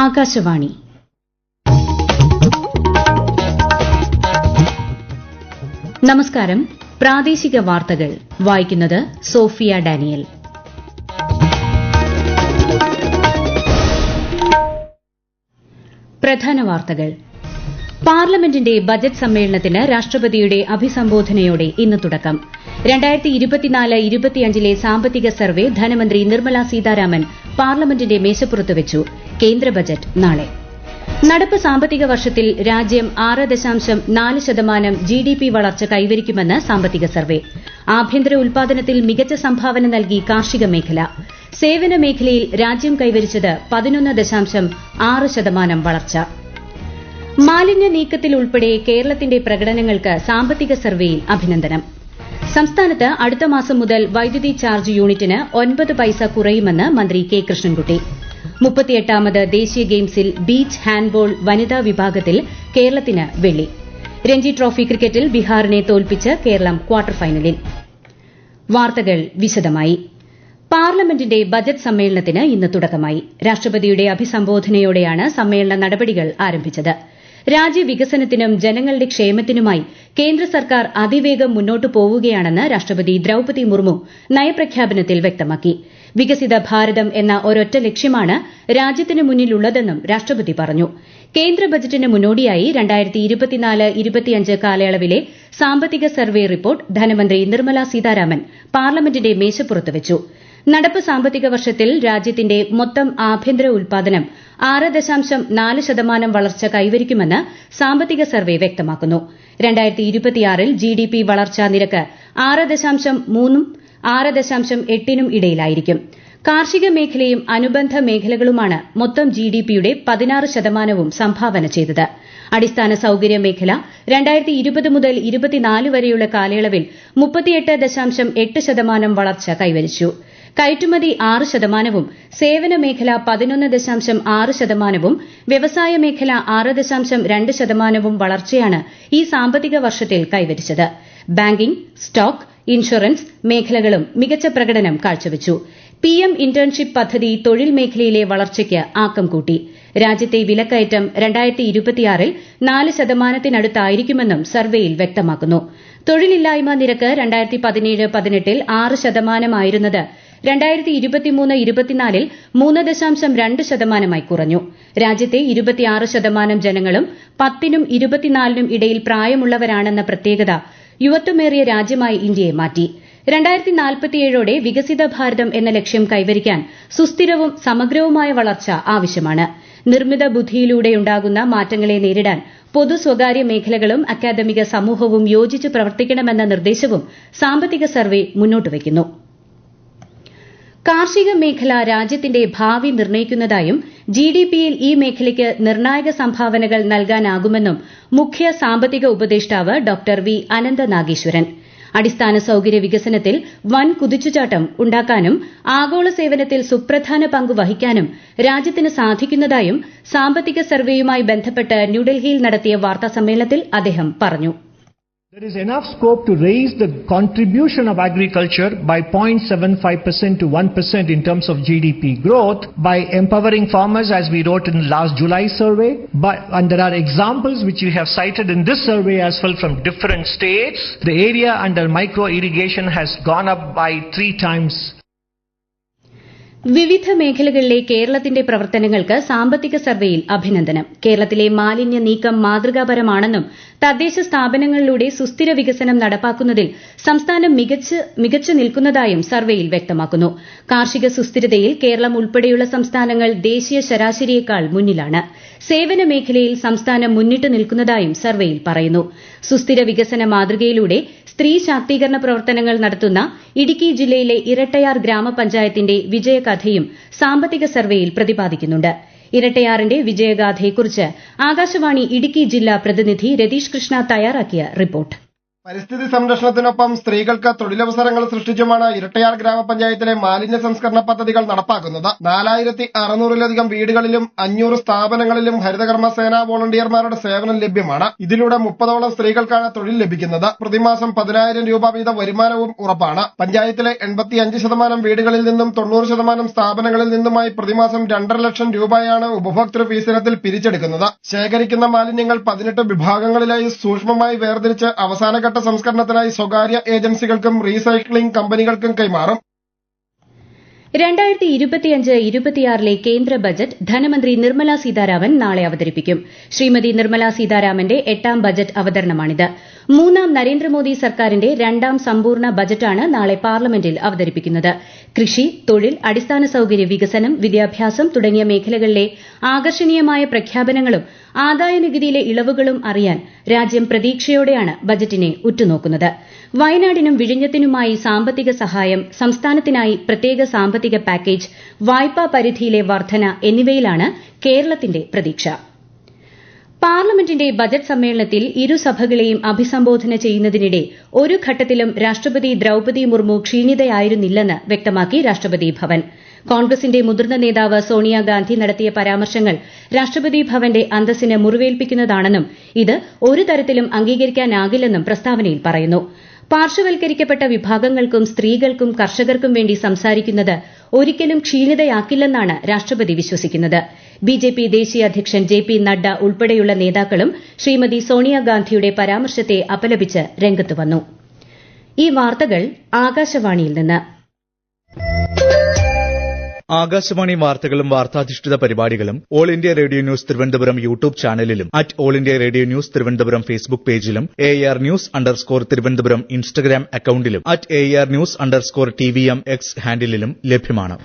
ആകാശവാണി. നമസ്കാരം. പ്രാദേശിക വാർത്തകൾ. വായിക്കുന്നത് സോഫിയ ഡാനിയൽ. പ്രധാന വാർത്തകൾ. പാർലമെന്റിന്റെ ബജറ്റ് സമ്മേളനത്തിന് രാഷ്ട്രപതിയുടെ അഭിസംബോധനയോടെ ഇന്ന് തുടക്കം. രണ്ടായിരത്തി സാമ്പത്തിക സർവേ ധനമന്ത്രി നിർമ്മല സീതാരാമൻ പാർലമെന്റിന്റെ മേശപ്പുറത്ത് വെച്ചു. കേന്ദ്ര ബജറ്റ് നാളെ. നടപ്പ് സാമ്പത്തിക വർഷത്തിൽ രാജ്യം ആറ് ദശാംശം നാല് ശതമാനം ജി ഡി പി വളർച്ച കൈവരിക്കുമെന്ന് സാമ്പത്തിക സർവേ. ആഭ്യന്തര ഉൽപാദനത്തിൽ മികച്ച സംഭാവന നൽകി കാർഷിക മേഖല. സേവന മേഖലയിൽ രാജ്യം കൈവരിച്ചത് പതിനൊന്ന് ദശാംശം ആറ് ശതമാനം വളർച്ച. മാലിന്യ നീക്കത്തിൽ ഉൾപ്പെടെ കേരളത്തിന്റെ പ്രകടനങ്ങൾക്ക് സാമ്പത്തിക സർവേയിൽ അഭിനന്ദനം. സംസ്ഥാനത്ത് അടുത്ത മാസം മുതൽ വൈദ്യുതി ചാർജ് യൂണിറ്റിന് ഒൻപത് പൈസ കുറയുമെന്ന് മന്ത്രി കെ കൃഷ്ണൻകുട്ടി. മുപ്പത്തിയെട്ടാമത് ദേശീയ ഗെയിംസിൽ ബീച്ച് ഹാൻഡ്ബോൾ വനിതാ വിഭാഗത്തിൽ കേരളത്തിന് വെള്ളി. രഞ്ജി ട്രോഫി ക്രിക്കറ്റിൽ ബീഹാറിനെ തോൽപ്പിച്ച് കേരളം ക്വാർട്ടർ ഫൈനലിൽ. വാർത്തകൾ വിശദമായി. പാർലമെന്റിന്റെ ബജറ്റ് സമ്മേളനത്തിന് ഇന്ന് തുടക്കമായി. രാഷ്ട്രപതിയുടെ അഭിസംബോധനയോടെയാണ് സമ്മേളന നടപടികൾ ആരംഭിച്ചത്. രാജ്യവികസനത്തിനും ജനങ്ങളുടെ ക്ഷേമത്തിനുമായി കേന്ദ്ര സർക്കാർ അതിവേഗം മുന്നോട്ടു പോവുകയാണെന്ന് രാഷ്ട്രപതി ദ്രൌപതി മുർമു നയപ്രഖ്യാപനത്തിൽ വ്യക്തമാക്കി. വികസിത ഭാരതം എന്ന ഒരൊറ്റ ലക്ഷ്യമാണ് രാജ്യത്തിന് മുന്നിലുള്ളതെന്നും രാഷ്ട്രപതി പറഞ്ഞു. കേന്ദ്ര ബജറ്റിന് മുന്നോടിയായി കാലയളവിലെ സാമ്പത്തിക സർവേ റിപ്പോർട്ട് ധനമന്ത്രി നിർമ്മല സീതാരാമൻ പാർലമെന്റിന്റെ മേശപ്പുറത്ത് വെച്ചു. നടപ്പ് സാമ്പത്തിക വർഷത്തിൽ രാജ്യത്തിന്റെ മൊത്തം ആഭ്യന്തര ഉൽപാദനം ആറ് ദശാംശം നാല് ശതമാനം വളർച്ച കൈവരിക്കുമെന്ന് സാമ്പത്തിക സർവേ വ്യക്തമാക്കുന്നു. ജി ഡി പി വളർച്ചാ നിരക്ക് ആറ് ദശാംശം മൂന്നും ആറ് ദശാംശം എട്ടിനും ഇടയിലായിരിക്കും. കാർഷിക മേഖലയും അനുബന്ധ മേഖലകളുമാണ് മൊത്തം ജി ഡി പിയുടെ പതിനാറ് ശതമാനവും സംഭാവന ചെയ്തത്. അടിസ്ഥാന സൌകര്യ മേഖല രണ്ടായിരത്തി ഇരുപത് മുതൽ ഇരുപത്തിനാല് വരെയുള്ള കാലയളവിൽ മുപ്പത്തിയെട്ട് ദശാംശം എട്ട് ശതമാനം വളർച്ച കൈവരിച്ചു. കയറ്റുമതി ആറ് ശതമാനവും സേവന മേഖല പതിനൊന്ന് ദശാംശം ആറ് ശതമാനവും വ്യവസായ മേഖല ആറ് ദശാംശം രണ്ട് ശതമാനവും വളർച്ചയാണ് ഈ സാമ്പത്തിക വർഷത്തിൽ കൈവരിച്ചത്. ബാങ്കിംഗ് സ്റ്റോക്ക് ഇൻഷുറൻസ് മേഖലകളും മികച്ച പ്രകടനം കാഴ്ചവച്ചു. പിഎം ഇന്റേൺഷിപ്പ് പദ്ധതി തൊഴിൽ മേഖലയിലെ വളർച്ചയ്ക്ക് ആക്കം കൂട്ടി. രാജ്യത്തെ വിലക്കയറ്റം ഇരുപത്തിയാറിൽ നാല് ശതമാനത്തിനടുത്തായിരിക്കുമെന്നും സർവേയിൽ വ്യക്തമാക്കുന്നു. തൊഴിലില്ലായ്മ നിരക്ക് പതിനെട്ടിൽ ആറ് ശതമാനമായിരുന്നത് ഇരുപത്തിനാലിൽ മൂന്ന് ദശാംശം രണ്ട് ശതമാനമായി കുറഞ്ഞു. രാജ്യത്തെ ശതമാനം ജനങ്ങളും പത്തിനും ഇരുപത്തിനാലിനും ഇടയിൽ പ്രായമുള്ളവരാണെന്ന പ്രത്യേകത യുവത്വമേറിയ രാജ്യമായി ഇന്ത്യയെ മാറ്റി. നാൽപ്പത്തിയേഴോടെ വികസിത ഭാരതം എന്ന ലക്ഷ്യം കൈവരിക്കാൻ സുസ്ഥിരവും സമഗ്രവുമായ വളർച്ച ആവശ്യമാണ്. നിർമ്മിത ബുദ്ധിയിലൂടെയുണ്ടാകുന്ന മാറ്റങ്ങളെ നേരിടാൻ പൊതു സ്വകാര്യ മേഖലകളും അക്കാദമിക സമൂഹവും യോജിച്ച് പ്രവർത്തിക്കണമെന്ന നിർദ്ദേശവും സാമ്പത്തിക സർവേ മുന്നോട്ട് വയ്ക്കുന്നു. കാർഷിക മേഖല രാജ്യത്തിന്റെ ഭാവി നിർണയിക്കുന്നതായും ജി ഡി പിയിൽ ഈ മേഖലയ്ക്ക് നിർണായക സംഭാവനകൾ നൽകാനാകുമെന്നും മുഖ്യ സാമ്പത്തിക ഉപദേഷ്ടാവ് ഡോക്ടർ വി അനന്ത നാഗേശ്വരൻ അടിസ്ഥാന സൌകര്യ വികസനത്തിൽ വൻ കുതിച്ചുചാട്ടം ഉണ്ടാക്കാനും ആഗോള സേവനത്തിൽ സുപ്രധാന പങ്ക് വഹിക്കാനും രാജ്യത്തിന് സാധിക്കുന്നതായും സാമ്പത്തിക സർവേയുമായി ബന്ധപ്പെട്ട് ന്യൂഡൽഹിയിൽ നടത്തിയ വാർത്താസമ്മേളനത്തിൽ അദ്ദേഹം പറഞ്ഞു. There is enough scope to raise the contribution of agriculture by 0.75% to 1% in terms of GDP growth by empowering farmers as we wrote in last July survey. But, and there are examples which we have cited in this survey as well from different states. The area under micro irrigation has gone up by three times വിവിധ മേഖലകളിലെ കേരളത്തിന്റെ പ്രവർത്തനങ്ങൾക്ക് സാമ്പത്തിക സർവേയിൽ അഭിനന്ദനം. കേരളത്തിലെ മാലിന്യ നീക്കം മാതൃകാപരമാണെന്നും തദ്ദേശ സ്ഥാപനങ്ങളിലൂടെ സുസ്ഥിര വികസനം നടപ്പാക്കുന്നതിൽ സംസ്ഥാനം മികച്ചു നിൽക്കുന്നതായും സർവേയിൽ വ്യക്തമാക്കുന്നു. കാർഷിക സുസ്ഥിരതയിൽ കേരളം ഉൾപ്പെടെയുള്ള സംസ്ഥാനങ്ങൾ ദേശീയ ശരാശരിയേക്കാൾ മുന്നിലാണ്. സേവന മേഖലയിൽ സംസ്ഥാനം മുന്നിട്ട് നിൽക്കുന്നതായും സർവേയിൽ പറയുന്നു. സുസ്ഥിര വികസന മാതൃകയിലൂടെ സ്ത്രീ ശാക്തീകരണ പ്രവർത്തനങ്ങൾ നടത്തുന്ന ഇടുക്കി ജില്ലയിലെ ഇരട്ടയാർ ഗ്രാമപഞ്ചായത്തിന്റെ വിജയകഥയും സാമ്പത്തിക സർവേയിൽ പ്രതിപാദിക്കുന്നുണ്ട്. ഇരട്ടയാറിന്റെ വിജയഗാഥയെക്കുറിച്ച് ആകാശവാണി ഇടുക്കി ജില്ലാ പ്രതിനിധി രതീഷ് കൃഷ്ണ തയ്യാറാക്കിയ റിപ്പോർട്ട്. പരിസ്ഥിതി സംരക്ഷണത്തിനൊപ്പം സ്ത്രീകൾക്ക് തൊഴിലവസരങ്ങൾ സൃഷ്ടിച്ചുമാണ് ഇരട്ടയാർ ഗ്രാമപഞ്ചായത്തിലെ മാലിന്യ സംസ്കരണ പദ്ധതികൾ നടപ്പാക്കുന്നത്. നാലായിരത്തി അറുന്നൂറിലധികം വീടുകളിലും അഞ്ഞൂറ് സ്ഥാപനങ്ങളിലും ഹരിതകർമ്മ സേനാ വോളണ്ടിയർമാരുടെ സേവനം ലഭ്യമാണ്. ഇതിലൂടെ മുപ്പതോളം സ്ത്രീകൾക്കാണ് തൊഴിൽ ലഭിക്കുന്നത്. പ്രതിമാസം പതിനായിരം രൂപ വീതം വരുമാനവും ഉറപ്പാണ്. പഞ്ചായത്തിലെ എൺപത്തിയഞ്ച് ശതമാനം വീടുകളിൽ നിന്നും തൊണ്ണൂറ് ശതമാനം സ്ഥാപനങ്ങളിൽ നിന്നുമായി പ്രതിമാസം രണ്ടര ലക്ഷം രൂപയാണ് ഉപഭോക്തൃ ഫീസിനത്തിൽ പിരിച്ചെടുക്കുന്നത്. ശേഖരിക്കുന്ന മാലിന്യങ്ങൾ പതിനെട്ട് വിഭാഗങ്ങളിലായി സൂക്ഷ്മമായി വേർതിരിച്ച് അവസാനഘട്ട സംസ്കരണത്തിനായി സ്വകാര്യ ഏജൻസികൾക്കും റീസൈക്ലിംഗ് കമ്പനികൾക്കും കൈമാറും. രണ്ടായിരത്തി ഇരുപത്തിയഞ്ച് ഇരുപത്തിയാറിലെ കേന്ദ്ര ബജറ്റ് ധനമന്ത്രി നിർമ്മല സീതാരാമൻ നാളെ അവതരിപ്പിക്കും. ശ്രീമതി നിർമ്മല സീതാരാമന്റെ എട്ടാം ബജറ്റ് അവതരണമാണിത്. മൂന്നാം നരേന്ദ്രമോദി സർക്കാരിന്റെ രണ്ടാം സമ്പൂർണ ബജറ്റാണ് നാളെ പാർലമെന്റിൽ അവതരിപ്പിക്കുന്നത്. കൃഷി തൊഴിൽ അടിസ്ഥാന സൌകര്യ വികസനം വിദ്യാഭ്യാസം തുടങ്ങിയ മേഖലകളിലെ ആകർഷണീയമായ പ്രഖ്യാപനങ്ങളും ആദായനികുതിയിലെ ഇളവുകളും അറിയാൻ രാജ്യം പ്രതീക്ഷയോടെയാണ് ബജറ്റിനെ ഉറ്റുനോക്കുന്നത്. വയനാടിനും വിഴിഞ്ഞത്തിനുമായി സാമ്പത്തിക സഹായം സംസ്ഥാനത്തിനായി പ്രത്യേക സാമ്പത്തിക പാക്കേജ് വായ്പാ പരിധിയിലെ വർധന എന്നിവയിലാണ് കേരളത്തിന്റെ പ്രതീക്ഷ. പാർലമെന്റിന്റെ ബജറ്റ് സമ്മേളനത്തിൽ ഇരുസഭകളെയും അഭിസംബോധന ചെയ്യുന്നതിനിടെ ഒരു ഘട്ടത്തിലും രാഷ്ട്രപതി ദ്രൌപതി മുർമു ക്ഷീണിതയായിരുന്നില്ലെന്ന് വ്യക്തമാക്കി രാഷ്ട്രപതി ഭവൻ. കോൺഗ്രസിന്റെ മുതിർന്ന നേതാവ് സോണിയാഗാന്ധി നടത്തിയ പരാമർശങ്ങൾ രാഷ്ട്രപതി ഭവന്റെ അന്തസ്സിന് മുറിവേൽപ്പിക്കുന്നതാണെന്നും ഇത് ഒരു തരത്തിലും അംഗീകരിക്കാനാകില്ലെന്നും പ്രസ്താവനയിൽ പറയുന്നു. പാർശ്വവൽക്കരിക്കപ്പെട്ട വിഭാഗങ്ങൾക്കും സ്ത്രീകൾക്കും കർഷകർക്കും വേണ്ടി സംസാരിക്കുന്നത് ഒരിക്കലും ക്ഷീണിതയാക്കില്ലെന്നാണ് രാഷ്ട്രപതി വിശ്വസിക്കുന്നത്. ബിജെപി ദേശീയ അധ്യക്ഷൻ ജെ പി നഡ്ഡ ഉൾപ്പെടെയുള്ള നേതാക്കളും ശ്രീമതി സോണിയാഗാന്ധിയുടെ പരാമർശത്തെ അപലപിച്ച് രംഗത്ത് വന്നു. ആകാശവാണി വാർത്തകളും വാർത്താധിഷ്ഠിത പരിപാടികളും all India radio news Thiruvananthapuram YouTube ചാനലിലും at all India radio news Thiruvananthapuram Facebook പേജിലും A R news underscore Thiruvananthapuram Instagram അക്കൌണ്ടിലും at A R news underscore T V M X ഹാൻഡിലും ലഭ്യമാണ്.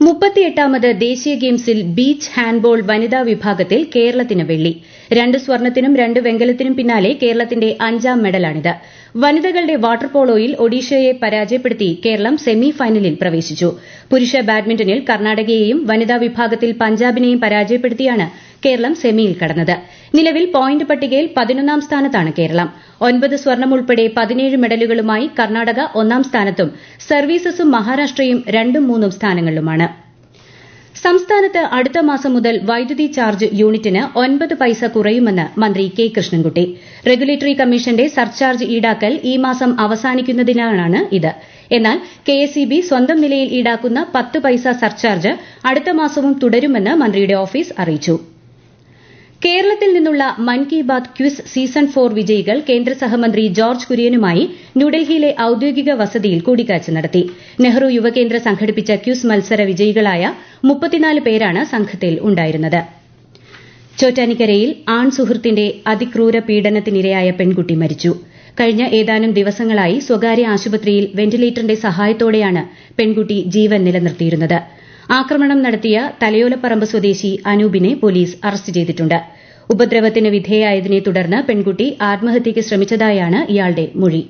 മുപ്പത്തിയെട്ടാമത് ദേശീയ ഗെയിംസിൽ ബീച്ച് ഹാൻഡ്ബോൾ വനിതാ വിഭാഗത്തിൽ കേരളത്തിന് വെള്ളി. രണ്ട് സ്വർണത്തിനും രണ്ട് വെങ്കലത്തിനും പിന്നാലെ കേരളത്തിന്റെ അഞ്ചാം മെഡലാണിത്. വനിതകളുടെ വാട്ടർ പോളോയിൽ ഒഡീഷയെ പരാജയപ്പെടുത്തി കേരളം സെമി ഫൈനലിൽ പ്രവേശിച്ചു. പുരുഷ ബാഡ്മിന്റണിൽ കർണാടകയെയും വനിതാ വിഭാഗത്തിൽ പഞ്ചാബിനെയും പരാജയപ്പെടുത്തിയാണ് കേരളം സെമിയിൽ കടന്നത്. നിലവിൽ പോയിന്റ് പട്ടികയിൽ പതിനൊന്നാം സ്ഥാനത്താണ് കേരളം. ഒൻപത് സ്വർണം ഉൾപ്പെടെ പതിനേഴ് മെഡലുകളുമായി കർണാടക ഒന്നാം സ്ഥാനത്തും സർവീസസും മഹാരാഷ്ട്രയും രണ്ടും മൂന്നും സ്ഥാനങ്ങളിലുമാണ്. സംസ്ഥാനത്ത് അടുത്ത മാസം മുതൽ വൈദ്യുതി ചാർജ് യൂണിറ്റിന് ഒൻപത് പൈസ കുറയുമെന്ന് മന്ത്രി കെ കൃഷ്ണൻകുട്ടി. റെഗുലേറ്ററി കമ്മീഷന്റെ സർചാർജ് ഈടാക്കൽ ഈ മാസം അവസാനിക്കുന്നതിനാണ് ഇത്. എന്നാൽ കെ എസ് ഇ ബി സ്വന്തം നിലയിൽ ഈടാക്കുന്ന പത്ത് പൈസ സർചാർജ് അടുത്ത മാസവും തുടരുമെന്ന് മന്ത്രിയുടെ ഓഫീസ് അറിയിച്ചു. കേരളത്തിൽ നിന്നുള്ള Mann Ki Baat quiz season four വിജയികൾ കേന്ദ്ര സഹമന്ത്രി ജോർജ് കുര്യനുമായി ന്യൂഡൽഹിയിലെ ഔദ്യോഗിക വസതിയിൽ കൂടിക്കാഴ്ച നടത്തി. നെഹ്റു യുവകേന്ദ്ര സംഘടിപ്പിച്ച ക്വിസ് മത്സര വിജയികളായ പേരാണ് സംഘത്തിൽ ഉണ്ടായിരുന്നത്. ചോറ്റാനിക്കരയിൽ ആൺ സുഹൃത്തിന്റെ അതിക്രൂര പീഡനത്തിനിരയായ പെൺകുട്ടി മരിച്ചു. കഴിഞ്ഞ ഏതാനും ദിവസങ്ങളായി സ്വകാര്യ ആശുപത്രിയിൽ വെന്റിലേറ്ററിന്റെ സഹായത്തോടെയാണ് പെൺകുട്ടി ജീവൻ നിലനിർത്തിയിരുന്നത്. ആക്രമണം നടത്തിയ തലയോലപ്പറമ്പ് സ്വദേശി അനൂപിനെ പോലീസ് അറസ്റ്റ് ചെയ്തിട്ടുണ്ട്. ഉപദ്രവത്തിന് വിധേയായതിനെ തുടർന്ന് പെൺകുട്ടി ആത്മഹത്യയ്ക്ക് ശ്രമിച്ചതായാണ് ഇയാളുടെ മൊഴി.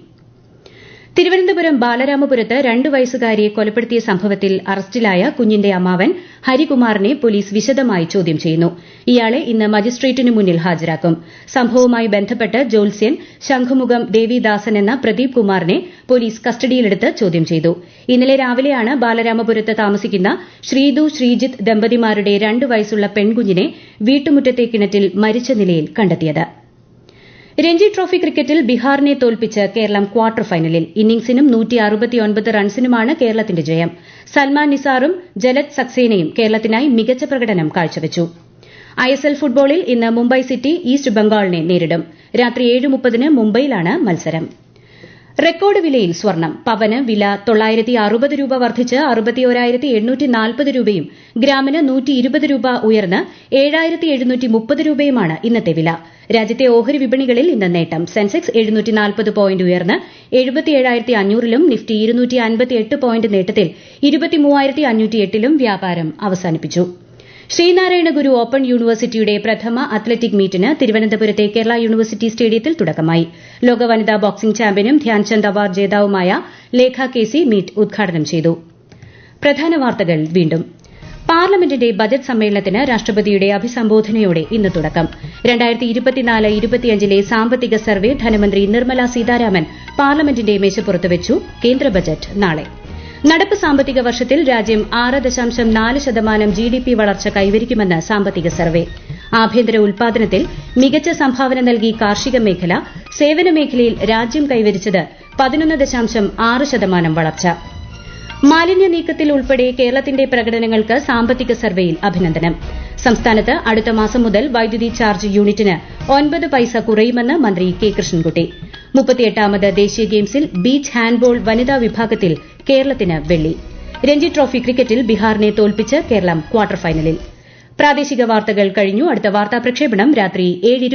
തിരുവനന്തപുരം ബാലരാമപുരത്ത് രണ്ട് വയസ്സുകാരിയെ കൊലപ്പെടുത്തിയ സംഭവത്തിൽ അറസ്റ്റിലായ കുഞ്ഞിന്റെ അമ്മാവൻ ഹരികുമാറിനെ പോലീസ് വിശദമായി ചോദ്യം ചെയ്യുന്നു. ഇയാളെ ഇന്ന് മജിസ്ട്രേറ്റിനു മുന്നിൽ ഹാജരാക്കും. സംഭവവുമായി ബന്ധപ്പെട്ട് ജോത്സ്യൻ ശംഖുമുഖം ദേവിദാസൻ എന്ന പ്രദീപ് കുമാറിനെ പോലീസ് കസ്റ്റഡിയിലെടുത്ത് ചോദ്യം ചെയ്തു. ഇന്നലെ രാവിലെയാണ് ബാലരാമപുരത്ത് താമസിക്കുന്ന ശ്രീതു ശ്രീജിത്ത് ദമ്പതിമാരുടെ രണ്ട് വയസ്സുള്ള പെൺകുഞ്ഞിനെ വീട്ടുമുറ്റത്തെ കിണറ്റിൽ മരിച്ച നിലയിൽ കണ്ടെത്തിയത്. രഞ്ജി ട്രോഫി ക്രിക്കറ്റിൽ ബീഹാറിനെ തോൽപ്പിച്ച് കേരളം ക്വാർട്ടർ ഫൈനലിൽ. ഇന്നിംഗ്സിനും റൺസിനുമാണ് കേരളത്തിന്റെ ജയം. സൽമാൻ നിസാറും ജലത് സക്സേനയും കേരളത്തിനായി മികച്ച പ്രകടനം കാഴ്ചവച്ചു. ഐഎസ്എൽ ഫുട്ബോളിൽ ഇന്ന് മുംബൈ സിറ്റി ഈസ്റ്റ് ബംഗാളിനെ നേരിടും. രാത്രി ഏഴ് മുപ്പതിന് മുംബൈയിലാണ് മത്സരം. റെക്കോർഡ് വിലയിൽ സ്വർണം. പവന് വില തൊള്ളായിരത്തി അറുപത് രൂപ വർദ്ധിച്ച് അറുപത്തിയോരായിരത്തി എണ്ണൂറ്റി നാൽപ്പത് രൂപയും ഗ്രാമിന് നൂറ്റി ഇരുപത് രൂപ ഉയർന്ന് ഏഴായിരത്തി എഴുന്നൂറ്റി മുപ്പത് രൂപയുമാണ് ഇന്നത്തെ വില. രാജ്യത്തെ ഓഹരി വിപണികളിൽ ഇന്ന് നേട്ടം. സെൻസെക്സ് എഴുന്നൂറ്റി നാൽപ്പത് പോയിന്റ് ഉയർന്ന് എഴുപത്തിയേഴായിരത്തി അഞ്ഞൂറിലും നിഫ്റ്റി ഇരുന്നൂറ്റി അൻപത്തി എട്ട് പോയിന്റ് നേട്ടത്തിൽ ഇരുപത്തിമൂവായിരത്തി അഞ്ഞൂറ്റി എട്ടിലും വ്യാപാരം അവസാനിപ്പിച്ചു. ശ്രീനാരായണ ഗുരു ഓപ്പൺ യൂണിവേഴ്സിറ്റിയുടെ പ്രഥമ അത്ലറ്റിക് മീറ്റിന് തിരുവനന്തപുരത്തെ കേരള യൂണിവേഴ്സിറ്റി സ്റ്റേഡിയത്തിൽ തുടക്കമായി. ലോക വനിതാ ബോക്സിംഗ് ചാമ്പ്യനും ധ്യാൻചന്ദ് അവാർഡ് ജേതാവുമായ ലേഖ കെ സി മീറ്റ് ഉദ്ഘാടനം ചെയ്തു. പാർലമെന്റിന്റെ ബജറ്റ് സമ്മേളനത്തിന് രാഷ്ട്രപതിയുടെ അഭിസംബോധനയോടെ ഇന്ന് തുടക്കം. രണ്ടായിരത്തി ഇരുപത്തിയഞ്ചിലെ സാമ്പത്തിക സർവേ ധനമന്ത്രി നിർമ്മല സീതാരാമൻ പാർലമെന്റിന്റെ മേശപ്പുറത്ത് വെച്ചു. കേന്ദ്ര ബജറ്റ് നാളെ. നടപ്പ് സാമ്പത്തിക വർഷത്തിൽ രാജ്യം ആറ് ദശാംശം നാല് ശതമാനം ജി ഡി പി വളർച്ച കൈവരിക്കുമെന്ന് സാമ്പത്തിക സർവേ. ആഭ്യന്തര ഉൽപാദനത്തിൽ മികച്ച സംഭാവന നൽകി കാർഷിക മേഖല സേവന മേഖലയിൽ രാജ്യം കൈവരിച്ചത് പതിനൊന്ന് ദശാംശം ആറ് ശതമാനം വളർച്ച. മാലിന്യ നീക്കത്തിൽ ഉൾപ്പെടെ കേരളത്തിന്റെ പ്രകടനങ്ങൾക്ക് സാമ്പത്തിക സർവേയിൽ അഭിനന്ദനം. സംസ്ഥാനത്ത് അടുത്ത മാസം മുതൽ വൈദ്യുതി ചാർജ് യൂണിറ്റിന് ഒൻപത് പൈസ കുറയുമെന്ന് മന്ത്രി കെ കൃഷ്ണൻകുട്ടി. മുപ്പത്തിയെട്ടാമത് ദേശീയ ഗെയിംസിൽ ബീച്ച് ഹാൻഡ്ബോൾ വനിതാ വിഭാഗത്തിൽ കേരളത്തിന് വെള്ളി. രഞ്ജി ട്രോഫി ക്രിക്കറ്റിൽ ബീഹാറിനെ തോൽപ്പിച്ച് കേരളം ക്വാർട്ടർ ഫൈനലിൽ. പ്രാദേശിക വാർത്തകൾ കഴിഞ്ഞു. അടുത്ത വാർത്താ പ്രക്ഷേപണം രാത്രി ഏഴ്